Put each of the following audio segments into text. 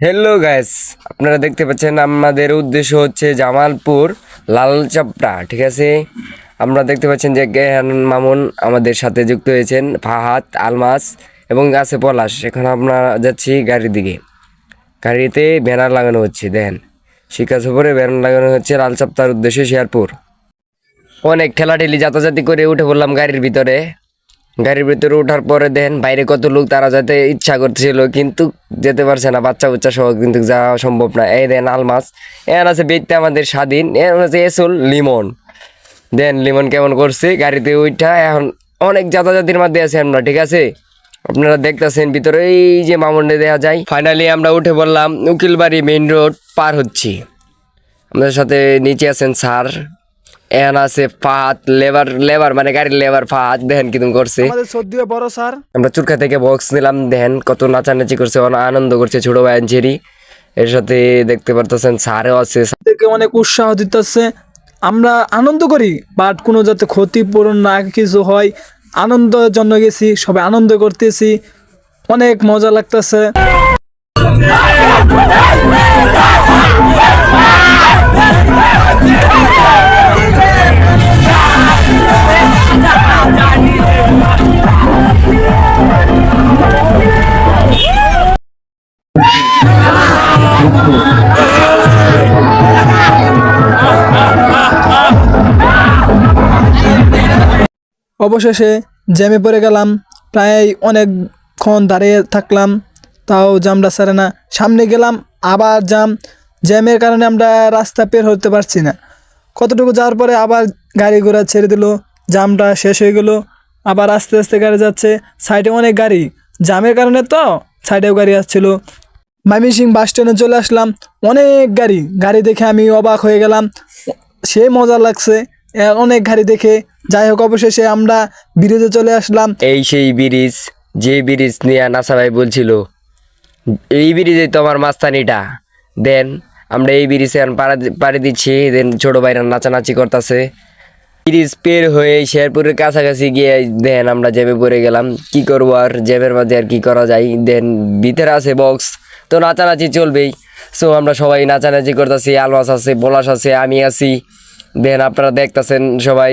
Hello guys আপনারা দেখতে পাচ্ছেন, আমাদের উদ্দেশ্য হচ্ছে জামালপুর লাল চাপড়া ঠিক আছে? আমরা দেখতে পাচ্ছেন যে গেহান মামুন আমাদের সাথে যুক্ত হয়েছেন, ফাহাদ, আলমাস এবং আছে পলাশ। এখন আমরা যাচ্ছি গাড়ির দিকে। গাড়িতে ব্যানার লাগানো হচ্ছে, দেখেন। শিক্ষা সফরে ব্যানার লাগানো হচ্ছে লাল চাপড়ার উদ্দেশ্যে শেয়ারপুর। অনেক ঠেলাঠেলি যাতাযাতি করে উঠে পড়লাম গাড়ির ভিতরে। গাড়ির ভিতরে ওঠার পরে দেন বাইরে কত লোক, তারা যেতে ইচ্ছা করছিল কিন্তু যেতে পারছে না, বাচ্চা বুচ্চা সহ কিন্তু যাওয়া সম্ভব না। এই দেন আলমাস এর আছে বেচতে আমাদের স্বাধীন এর আছে এসুল লিমন। দেন লিমন কেমন করছে, গাড়িতে ওইটা এখন অনেক যাতাযাতির মধ্যে আছে আমরা, ঠিক আছে? আপনারা দেখতেছেন ভিতরে, এই যে মামুন্ডে দেওয়া যায়। ফাইনালি আমরা উঠে বললাম উকিলবাড়ি মেইন রোড পার হচ্ছি। আমাদের সাথে নিচে আছেন স্যার। এখন আছে ফাহাদ লেবার লেবার মানে গাড়ির লেবার ফাহাদ দেখেন কীরকম করছে। আমাদের সর্দিও বড় স্যার। আমরা চুরকা থেকে বক্স নিলাম দেখেন কত নাচানাচি করছে অনেক আনন্দ করছে ছোট ভাই ঝেরি এর সাথে দেখতে পারতেছেন স্যারও আছে। তাদেরকে অনেক উৎসাহ দিতেছে। আমরা আনন্দ করি বাট কোনো যাতে ক্ষতিপূরণ না কিছু হয় আনন্দের জন্য গেছি সবাই আনন্দ করতেছি। অনেক মজা লাগতেছে। অবশেষে জ্যামে পড়ে গেলাম। প্রায় অনেকক্ষণ দাঁড়িয়ে থাকলাম। তাও জামটা সারে না। সামনে গেলাম, আবার জাম। জ্যামের কারণে আমরা রাস্তা পের হতে পারছি না। কতটুকু যাওয়ার পরে আবার গাড়ি ঘোড়া ছেড়ে দিল। জামটা শেষ হয়ে গেল। আবার আস্তে আস্তে গাড়ি যাচ্ছে। সাইডে অনেক গাড়ি। জামের কারণে তো সাইডেও গাড়ি আসছিল। মাইমিসিং বাস স্ট্যান্ডে চলে আসলাম। অনেক গাড়ি। গাড়ি দেখে আমি অবাক হয়ে গেলাম। সে মজা লাগছে। অনেক গাড়ি দেখে। যাই হোক, অবশেষে আমরা ব্রিজে চলে আসলাম। এই সেই ব্রিজ, যে ব্রিজ নিয়ে নাসা ভাই বলছিল, এই ব্রিজে তো আমার মাস্তানিটা। দেন, আমরা এই ব্রিজে পাড়া দিচ্ছি। দেন, ছোট ভাইরা নাচানাচি করতেছে। ব্রিজ পের হয়ে শেরপুরের কাছাকাছি গিয়ে দেন, আমরা জ্যামে পড়ে গেলাম। কি করব আর জ্যামের মধ্যে আর কি করা যায়? দেন, ভিতরে আছে বক্স তো নাচানাচি চলবেই। সো আমরা সবাই নাচানাচি করতেছি, আলমাস আছে পলাশ আছে, আমি আছি। দেন আপনারা দেখতেছেন সবাই।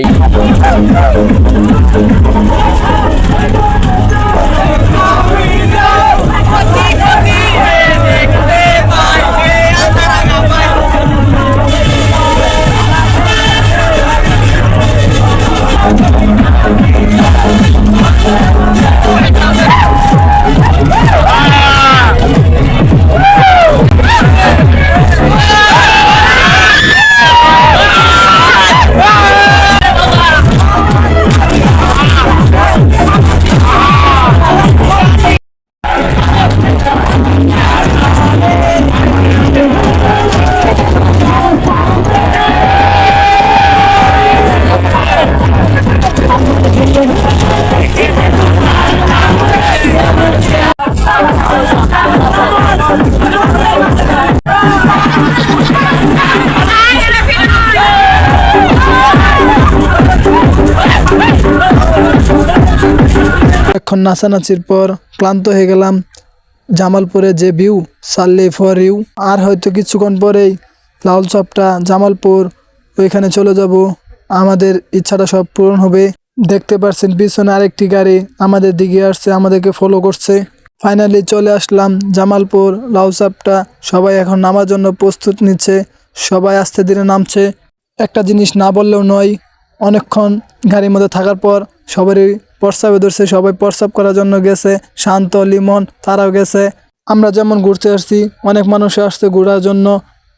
এখন নাচানাচির পর ক্লান্ত হয়ে গেলাম। জামালপুরে যে ভিউ সাল্লে ফর ইউ আর হয়তো কিছুক্ষণ পরেই লাল চপটা জামালপুর, ওইখানে চলে যাব। আমাদের ইচ্ছাটা সব পূরণ হবে। দেখতে পারছেন, পিছনে আরেকটি গাড়ি আমাদের দিকে আসছে, আমাদেরকে ফলো করছে। ফাইনালি চলে আসলাম জামালপুর, লাউ চাপটা সবাই এখন নামার জন্য প্রস্তুত নিচ্ছে, সবাই আস্তে ধীরে নামছে। একটা জিনিস না বললেও নয়, অনেকক্ষণ গাড়ির মধ্যে থাকার পর সবারই প্রস্রাবে ধরছে, সবাই প্রস্রাব করার জন্য গেছে, শান্ত, লিমন তারাও গেছে। আমরা যেমন ঘুরতে আসছি, অনেক মানুষ আসছে ঘোরার জন্য।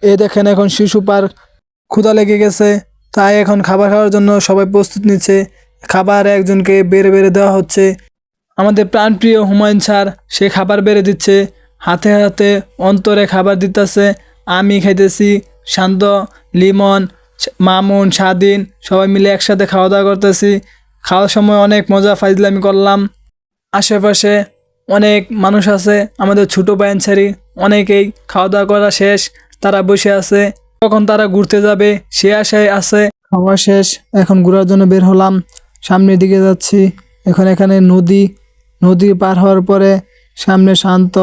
এ দেখেন এখন শিশু পার্ক, ক্ষুধা লেগে গেছে, তাই এখন খাবার খাওয়ার জন্য সবাই প্রস্তুত নিচ্ছে। খাবার একজনকে বেড়ে বেড়ে দেওয়া হচ্ছে। আমাদের প্রাণপ্রিয় হুমায়ুন স্যার, সে খাবার বেড়ে দিচ্ছে। হাতে হাতে অন্তরে খাবার দিতেছে। আমি খাইতেছি শান্ত, লিমন, মামুন, স্বাধীন, সবাই মিলে একসাথে খাওয়া দাওয়া করতেছি। খাওয়ার সময় অনেক মজা ফাইজলামি করলাম। আশেপাশে অনেক মানুষ আছে, আমাদের ছোটো ছাড়ি অনেকেই খাওয়া দাওয়া করা শেষ, তারা বসে আছে। কখন তারা ঘুরতে যাবে, সে আশায় আছে। খাওয়া শেষ, এখন ঘোরার জন্য বের হলাম। সামনের দিকে যাচ্ছি। এখন এখানে নদী। নদী পার হওয়ার পরে সামনে শান্ত,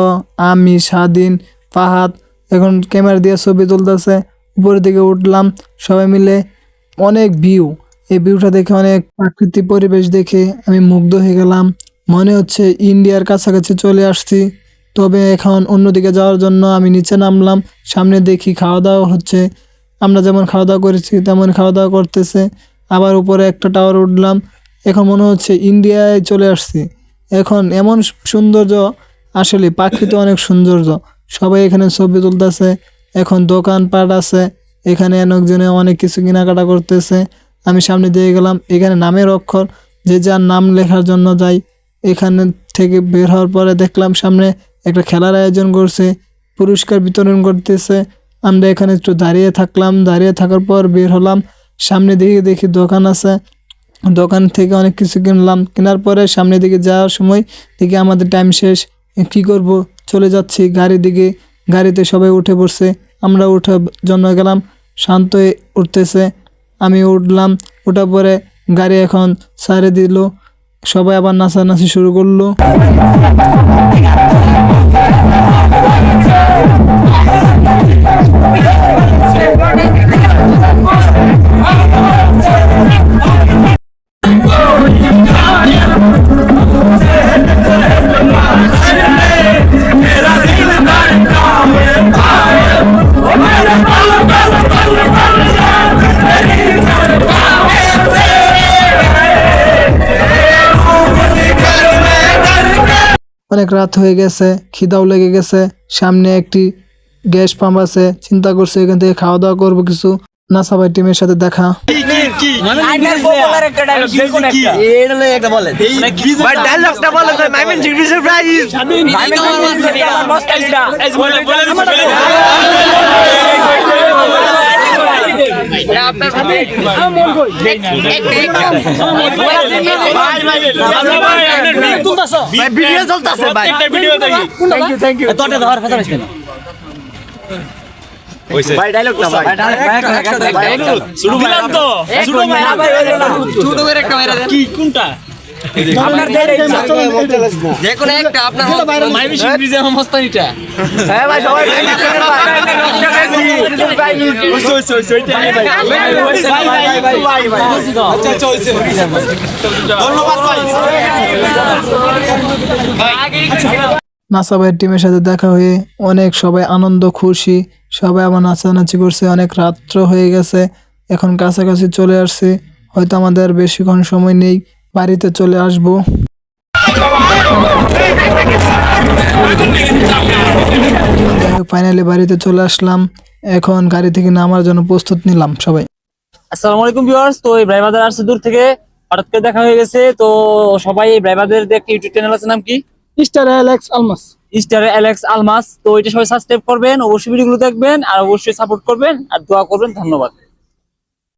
আমি, স্বাধীন পাহাড় এখন ক্যামেরা দিয়ে ছবি তুলতেছে। উপরের দিকে উঠলাম সবাই মিলে। অনেক ভিউ এই ভিউটা দেখে অনেক প্রাকৃতিক পরিবেশ দেখে আমি মুগ্ধ হয়ে গেলাম। মনে হচ্ছে ইন্ডিয়ার কাছাকাছি চলে আসছি। তবে এখন অন্যদিকে যাওয়ার জন্য আমি নিচে নামলাম। সামনে দেখি খাওয়া দাওয়া হচ্ছে। আমরা যেমন খাওয়া দাওয়া করেছি, তেমন খাওয়া দাওয়া করতেছে। আবার উপরে একটা টাওয়ার উঠলাম। এখন মনে হচ্ছে ইন্ডিয়ায় চলে আসছি। এখন এমন সৌন্দর্য, আসলে প্রাকৃতিক অনেক সৌন্দর্য। সবাই এখানে ছবি তুলতেছে, এখন দোকানপাট আছে, এখানে অনেকজনে অনেক কিছু কেনাকাটা করতেছে। আমি সামনে দিয়ে গেলাম, এখানে নামের অক্ষর, যে যার নাম লেখার জন্য যাই। এখানে থেকে বের হওয়ার পরে দেখলাম সামনে একটা খেলার আয়োজন করছে, পুরস্কার বিতরণ করতেছে। আমরা এখানে একটু দাঁড়িয়ে থাকলাম, দাঁড়িয়ে থাকার পর বের হলাম। সামনে দিকে দেখি দোকান আছে। দোকান থেকে অনেক কিছু কিনলাম। কেনার পরে সামনের দিকে যাওয়ার সময় দেখি আমাদের টাইম শেষ। কি করব? চলে যাচ্ছি গাড়ি দিকে। গাড়িতে সবাই উঠে পড়ছে। আমরা ওঠার জন্য গেলাম। শান্ত উঠতেছে। আমি উঠলাম। ওঠার পরে গাড়ি এখন সারে দিল। সবাই আবার নাচানাচি শুরু করল। অনেক রাত হয়ে গেছে খিদাও লেগে গেছে সামনে একটি গ্যাস পাম্প আছে চিন্তা করছে এখান থেকে খাওয়া দাওয়া করব কিছু। নাসাবাই টিমের সাথে দেখা। ভিডিও চলতেছে ভাই ভিডিও দেখি তোটা ধর কথা বলছিস ভাই ডায়লগ না ভাই শুরু দিলাম শুরু ভাই ছোট করে একটা মেরা দেন কি কোনটা আপনার যে কোনো একটা আপনার মাইমি সিরিজে মস্তানিটা হ্যাঁ ভাই সবাই ধন্যবাদ ভাই নাসাবাইয়ের টিমের সাথে দেখা হয়ে অনেক সবাই আনন্দ খুশি সবাই আবার নাচানাচি করছে অনেক রাত্র হয়ে গেছে এখন কাছাকাছি চলে আসছে হয়তো আমাদের বেশিক্ষণ সময় নেই বাড়িতে চলে আসব। ফাইনালি বাড়িতে চলে আসলাম। এখন গাড়ি থেকে নামার জন্য প্রস্তুত নিলাম সবাই। আসসালামু আলাইকুম ভিউয়ার্স তো এই ব্রাইমাদার আসছে দূর থেকে। হঠাৎ করে দেখা হয়ে গেছে তো সবাই এই ব্রাইমাদের একটা ইউটিউব চ্যানেল আছে নাম কি? Star Alex Almas star Alex Almas তো এটা সবাই সাবস্ক্রাইব করবেন অবশ্যই ভিডিওগুলো দেখবেন আর অবশ্যই সাপোর্ট করবেন আর দোয়া করবেন ধন্যবাদ।